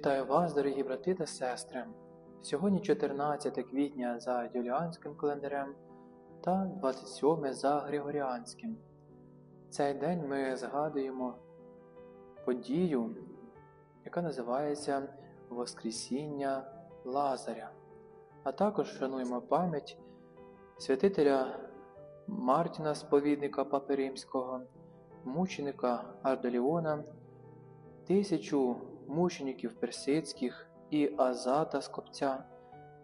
Вітаю вас, дорогі брати та сестри. Сьогодні 14 квітня за юліанським календарем та 27 за Григоріанським. Цей день ми згадуємо подію, яка називається Воскресіння Лазаря, а також шануємо пам'ять святителя Мартіна, сповідника Папи Римського, мученика Ардоліона, тисячу мучеників персидських і Азата Скопця,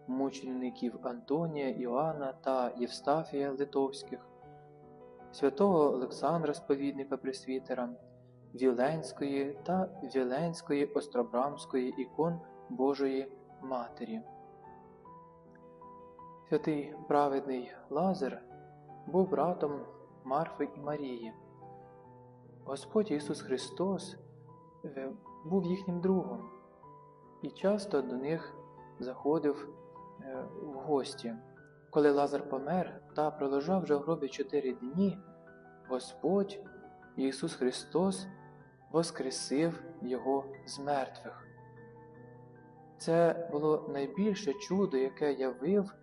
мучеників Антонія, Іоанна та Євстафія Литовських, святого Олександра Сповідника Пресвітера, Віленської та Віленської Остробрамської ікон Божої Матері. Святий праведний Лазар був братом Марфи і Марії. Господь Ісус Христос е, був їхнім другом і часто до них заходив е, в гості. Коли Лазар помер та пролежав вже в гробі чотири дні, Господь Ісус Христос воскресив Його з мертвих. Це було найбільше чудо, яке явив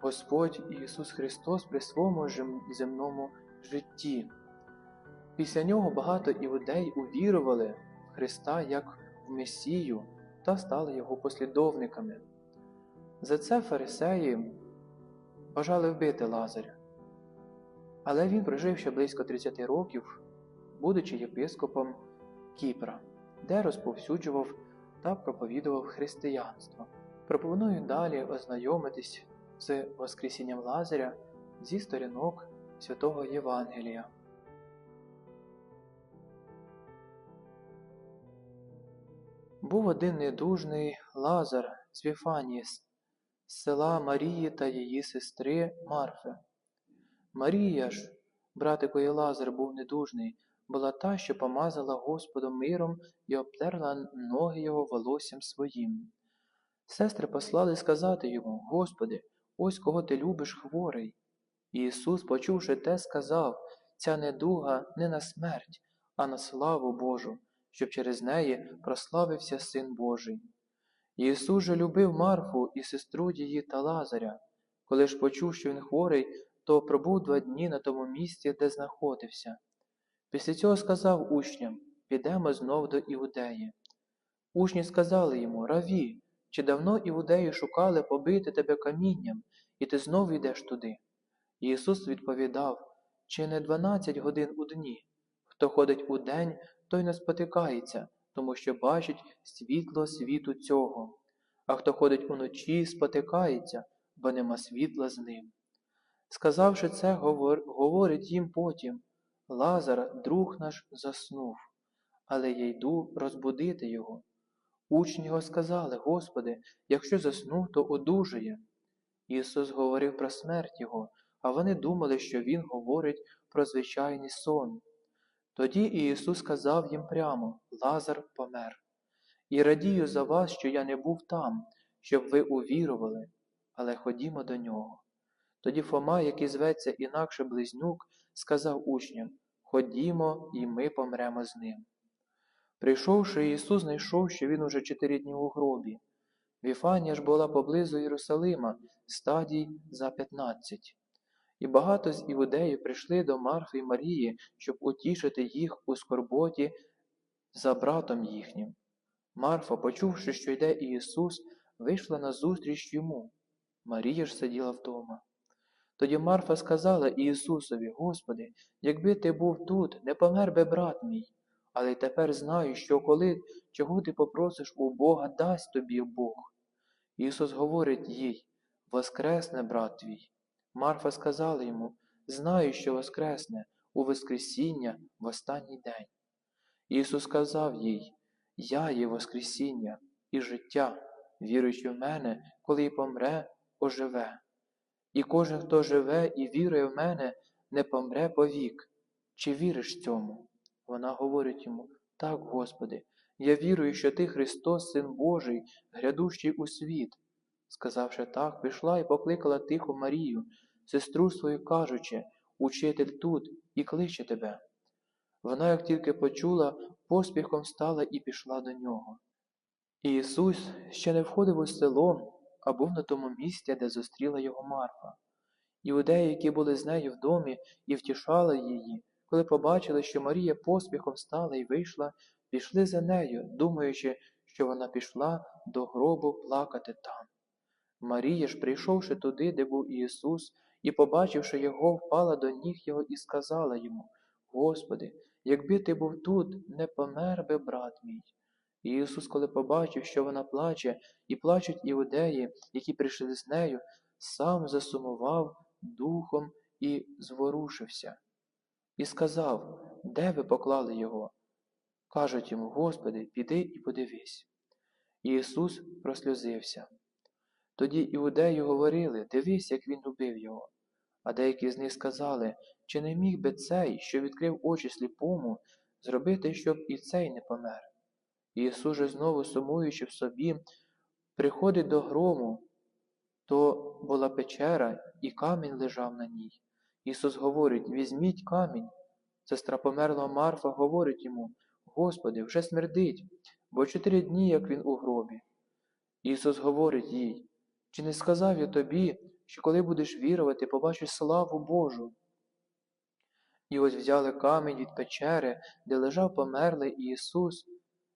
Господь Ісус Христос при своєму земному житті. Після нього багато іудей увірували Христа як в Месію та стали Його послідовниками. За це фарисеї бажали вбити Лазаря. Але він прожив ще близько 30 років, будучи єпископом Кіпра, де розповсюджував та проповідував християнство. Пропоную далі ознайомитись з Воскресінням Лазаря зі сторінок святого Євангелія. Був один недужний Лазар з Віфанії, з села Марії та її сестри Марфи. Марія ж, братикої Лазар, був недужний, була та, що помазала Господом миром і обтерла ноги його волоссям своїм. Сестри послали сказати йому Господи, ось кого ти любиш хворий. І Ісус, почувши те, сказав ця недуга не на смерть, а на славу Божу щоб через неї прославився Син Божий. Ісус же любив Марфу і сестру її та Лазаря. Коли ж почув, що він хворий, то пробув два дні на тому місці, де знаходився. Після цього сказав учням підемо знов до Іудеї. Учні сказали йому Раві, чи давно іудеї шукали побити тебе камінням, і ти знов йдеш туди? Ісус відповідав Чи не дванадцять годин у дні? Хто ходить у день, той не спотикається, тому що бачить світло світу цього, а хто ходить уночі, спотикається, бо нема світла з ним. Сказавши це, говор, говорить їм потім Лазар, друг наш, заснув, але я йду розбудити його. Учні його сказали, Господи, якщо заснув, то одужає. Ісус говорив про смерть Його, а вони думали, що Він говорить про звичайний сон. Тоді Ісус сказав їм прямо Лазар помер. І радію за вас, що я не був там, щоб ви увірували, але ходімо до нього. Тоді Фома, який зветься інакше близнюк, сказав учням Ходімо, і ми помремо з ним. Прийшовши, Ісус знайшов, що він уже чотири дні у гробі. Віфанія ж була поблизу Єрусалима, стадій за п'ятнадцять. І багато з іудеїв прийшли до Марфи і Марії, щоб утішити їх у скорботі за братом їхнім. Марфа, почувши, що йде Ісус, вийшла назустріч йому. Марія ж сиділа вдома. Тоді Марфа сказала Ісусові, Господи, якби ти був тут, не помер би брат мій, але й тепер знаю, що коли чого ти попросиш у Бога, дасть тобі Бог. Ісус говорить їй Воскресне брат твій. Марфа сказала йому Знаю, що воскресне у Воскресіння в останній день. Ісус сказав їй Я є Воскресіння і життя, віруючи в мене, коли й помре, оживе. І кожен, хто живе і вірує в мене, не помре повік. Чи віриш цьому? Вона говорить йому Так, Господи, я вірую, що Ти Христос, Син Божий, грядущий у світ. Сказавши так, пішла і покликала тихо Марію, сестру свою кажучи, Учитель тут і кличе тебе. Вона, як тільки почула, поспіхом встала і пішла до нього. І Ісус ще не входив у село, а був на тому місці, де зустріла його Марфа. Іудеї, які були з нею в домі і втішали її, коли побачили, що Марія поспіхом встала і вийшла, пішли за нею, думаючи, що вона пішла до гробу плакати там. Марія ж, прийшовши туди, де був Ісус, і, побачивши його, впала до ніг його і сказала йому Господи, якби ти був тут, не помер би брат мій. І Ісус, коли побачив, що вона плаче, і плачуть іудеї, які прийшли з нею, сам засумував духом і зворушився. І сказав, де ви поклали його? Кажуть йому, Господи, піди і подивись. І Ісус просльозився. Тоді іудеї говорили, дивись, як він любив його. А деякі з них сказали, чи не міг би цей, що відкрив очі сліпому, зробити, щоб і цей не помер. Ісус же знову сумуючи в собі, приходить до грому, то була печера, і камінь лежав на ній. Ісус говорить, візьміть камінь. Сестра померла Марфа говорить йому, Господи, вже смердить, бо чотири дні, як він у гробі. Ісус говорить їй, чи не сказав я тобі, що коли будеш вірувати, побачиш славу Божу? І ось взяли камінь від печери, де лежав померлий Ісус,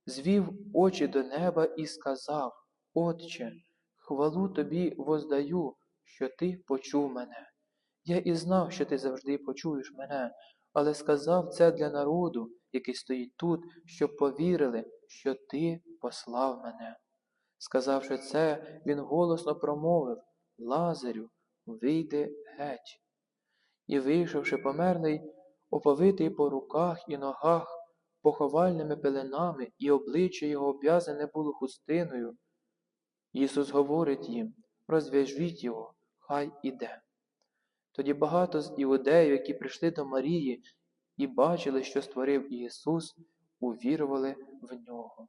звів очі до неба і сказав, Отче, хвалу тобі воздаю, що ти почув мене. Я і знав, що ти завжди почуєш мене, але сказав це для народу, який стоїть тут, щоб повірили, що ти послав мене. Сказавши це, він голосно промовив Лазарю, вийди геть. І, вийшовши померлий, оповитий по руках і ногах, поховальними пеленами, і обличчя його обв'язане було хустиною. Ісус говорить їм розв'яжіть його, хай іде. Тоді багато з іудеїв, які прийшли до Марії і бачили, що створив Ісус, увірували в нього.